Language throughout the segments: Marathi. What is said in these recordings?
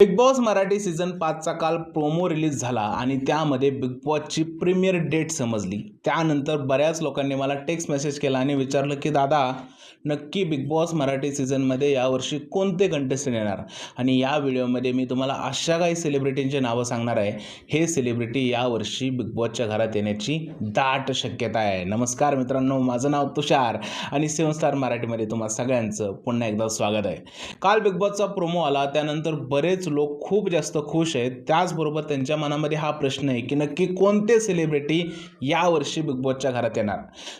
बिग बॉस मराठी सीझन पाचचा काल प्रोमो रिलीज झाला आणि त्यामध्ये बिग बॉसची प्रीमियर डेट समजली. त्यानंतर बऱ्याच लोकांनी मला टेक्स्ट मेसेज केला आणि विचारलं की दादा नक्की बिग बॉस मराठी सीझनमध्ये यावर्षी कोणते कंटेस्टंट येणार? आणि या व्हिडिओमध्ये मी तुम्हाला अशा काही सेलिब्रिटींची नावं सांगणार आहे. हे सेलिब्रिटी यावर्षी बिग बॉसच्या घरात येण्याची दाट शक्यता आहे. नमस्कार मित्रांनो माझं नाव तुषार आणि सेवन स्टार मराठीमध्ये तुम्हाला सगळ्यांचं पुन्हा एकदा स्वागत आहे. काल बिग बॉसचा प्रोमो आला त्यानंतर बरेच लोक खूप जास्त खुश आहेत. त्याचबरोबर त्यांच्या मनामध्ये हा प्रश्न आहे की नक्की कोणते सेलिब्रिटी यावर्षी बिग बॉसच्या घरात येणार?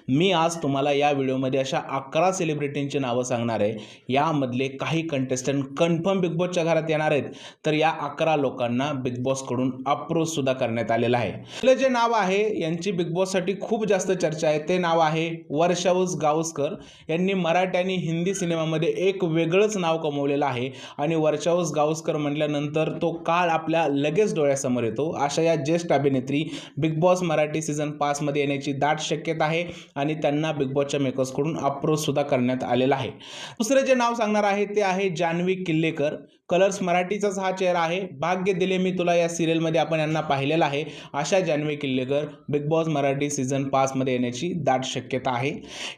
मी आज तुम्हाला या व्हिडिओमध्ये अशा अकरा सेलिब्रिटींची नावं सांगणार आहे. यामधले काही कंटेस्टंट कन्फर्म बिग बॉसच्या घरात येणार आहेत. तर या अकरा लोकांना बिग बॉसकडून अप्रोच सुद्धा करण्यात आलेला आहे. आपलं जे नाव आहे यांची बिग बॉससाठी खूप जास्त चर्चा आहे. ते नाव आहे वर्षाऊस गावस्कर. यांनी मराठी आणि हिंदी सिनेमामध्ये एक वेगळंच नाव कमवलेलं आहे. आणि वर्षाऊस गावस्कर म्हणजे म्हटल्यानंतर तो काळ आपल्या लगेच डोळ्यासमोर येतो. अशा या ज्येष्ठ अभिनेत्री बिग बॉस मराठी सीझन पाचमध्ये येण्याची दाट शक्यता आहे आणि त्यांना बिग बॉसच्या मेकर्सकडून अप्रोच सुद्धा करण्यात आलेला आहे. दुसरे जे नाव सांगणार आहे ते आहे जान्हवी किल्लेकर. कलर्स मराठीचाच हा चेहरा आहे. भाग्य दिले मी तुला या सिरियलमध्ये आपण यांना पाहिलेलं आहे. अशा Janhavi Killekar Bigg Boss Marathi season पाचमध्ये येण्याची दाट शक्यता आहे.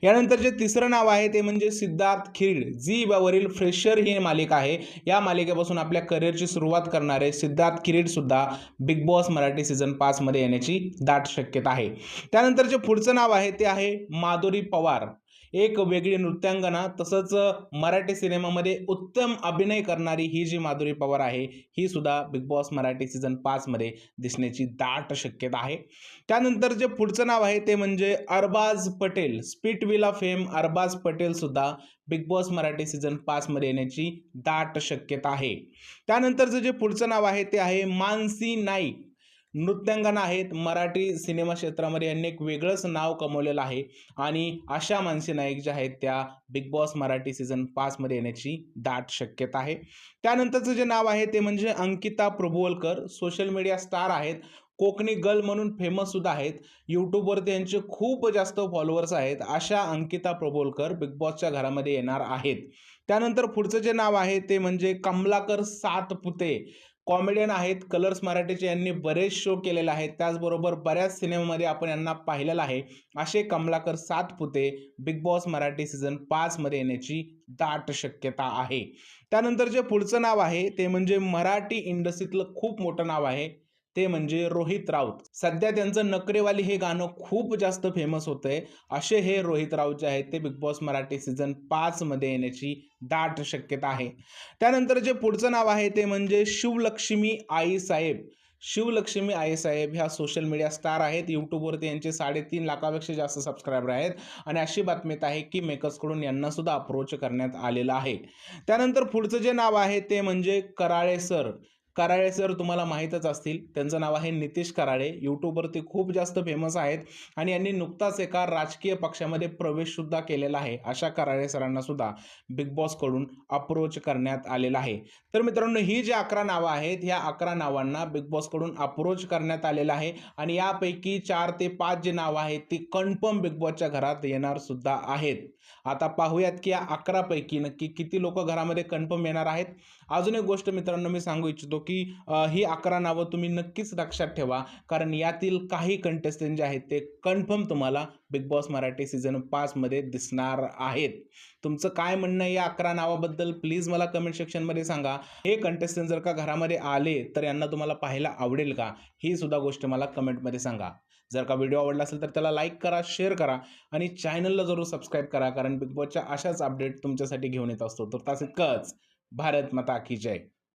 यानंतर जे तिसरं नाव आहे ते म्हणजे सिद्धार्थ खिरीड. जी वरील फ्रेशर ही मालिका आहे. या मालिकेपासून आपल्या करिअरची सुरुवात करणारे सिद्धार्थ किरीडसुद्धा बिग बॉस मराठी सीझन पाचमध्ये येण्याची दाट शक्यता आहे. त्यानंतर जे पुढचं नाव आहे ते आहे माधुरी पवार. एक वेगळी नृत्यांगना तसंच मराठी सिनेमामध्ये उत्तम अभिनय करणारी ही जी माधुरी पवार आहे ही सुद्धा बिग बॉस मराठी सीझन पाचमध्ये दिसण्याची दाट शक्यता आहे. त्यानंतर जे पुढचं नाव आहे ते म्हणजे Arbaaz Patel. Splitsvilla fame Arbaaz Patel सुद्धा बिग बॉस मराठी सीझन पाचमध्ये येण्याची दाट शक्यता आहे. त्यानंतरचं जे पुढचं नाव आहे ते आहे मानसी नाईक. नृत्यांगना आहेत. मराठी सिनेमा क्षेत्रामध्ये यांनी एक वेगळंच नाव कमवलेलं आहे. आणि अशा मानसी नाईक ज्या आहेत त्या बिग बॉस मराठी सीझन पाचमध्ये येण्याची दाट शक्यता आहे. त्यानंतरचं जे नाव आहे ते म्हणजे Ankita Prabhuwalkar. Social media star आहेत. कोकणी गर्ल म्हणून फेमस सुद्धा आहेत. यूट्यूबवर यांचे खूप जास्त फॉलोअर्स आहेत. अशा अंकिता प्रभोलकर बिग बॉसच्या घरामध्ये येणार आहेत. त्यानंतर पुढचं जे नाव आहे ते म्हणजे कमलाकर सातपुते. कॉमेडियन आहेत कलर्स मराठीचे यांनी बरेच शो केलेले आहेत. त्याचबरोबर बऱ्याच सिनेमामध्ये आपण यांना पाहिलेलं आहे. असे Kamlakar Satpute Bigg Boss Marathi season पाचमध्ये येण्याची दाट शक्यता आहे. त्यानंतर जे पुढचं नाव आहे ते म्हणजे मराठी इंडस्ट्रीतलं खूप मोठं नाव आहे. ते म्हणजे रोहित राऊत. सध्या त्यांचं नकरेवाली हे गाणं खूप जास्त फेमस होतंय. असे हे रोहित राऊत जे आहेत. ते बिग बॉस मराठी सीझन पाचमध्ये येण्याची दाट शक्यता आहे. त्यानंतर जे पुढचं नाव आहे ते म्हणजे शिवलक्ष्मी आई साहेब. शिवलक्ष्मी आई साहेब ह्या सोशल मीडिया स्टार आहेत. यूट्यूबवरती यांचे साडेतीन लाखापेक्षा जास्त सबस्क्रायबर आहेत. आणि अशी बातमी आहे की मेकर्सकडून यांना सुद्धा अप्रोच करण्यात आलेला आहे. त्यानंतर पुढचं जे नाव आहे ते म्हणजे कराळे सर कराळे सर तुम्हाला माहीतच असतील. त्यांचं नाव आहे नितीश कराळे. यूट्यूबवरती खूप जास्त फेमस आहेत. आणि यांनी नुकताच एका राजकीय पक्षामध्ये प्रवेशसुद्धा केलेला आहे. अशा कराळे सरांना सुद्धा बिग बॉसकडून अप्रोच करण्यात आलेला आहे. तर मित्रांनो ही जी अकरा नावं आहेत ह्या अकरा नावांना बिग बॉसकडून अप्रोच करण्यात आलेला आहे. आणि यापैकी चार ते पाच जी नावं आहेत ती कन्फर्म बिग बॉसच्या घरात येणार सुद्धा आहेत. आता पाहूयात की या अकरापैकी नक्की किती लोक घरामध्ये कन्फर्म येणार आहेत. अजून एक गोष्ट मित्रांनो मी सांगू इच्छितो की ही अकरा नावं तुम्ही नक्कीच लक्षात ठेवा. कारण यातील काही कंटेस्टंट जे आहेत ते कन्फर्म तुम्हाला बिग बॉस मराठी सीझन पाचमध्ये दिसणार आहेत. तुमचं काय म्हणणं आहे या अकरा नावाबद्दल? प्लीज मला कमेंट सेक्शनमध्ये सांगा. हे कंटेस्टंट जर का घरामध्ये आले तर यांना तुम्हाला पाहायला आवडेल का? ही सुद्धा गोष्ट मला कमेंटमध्ये सांगा. जर का व्हिडिओ आवडला असेल तर त्याला लाईक करा शेअर करा आणि चॅनलला जरूर सबस्क्राईब करा. कारण बिग बॉसच्या अशाच अपडेट तुमच्यासाठी घेऊन येत असतो. तर तास कच भारत माता की जय.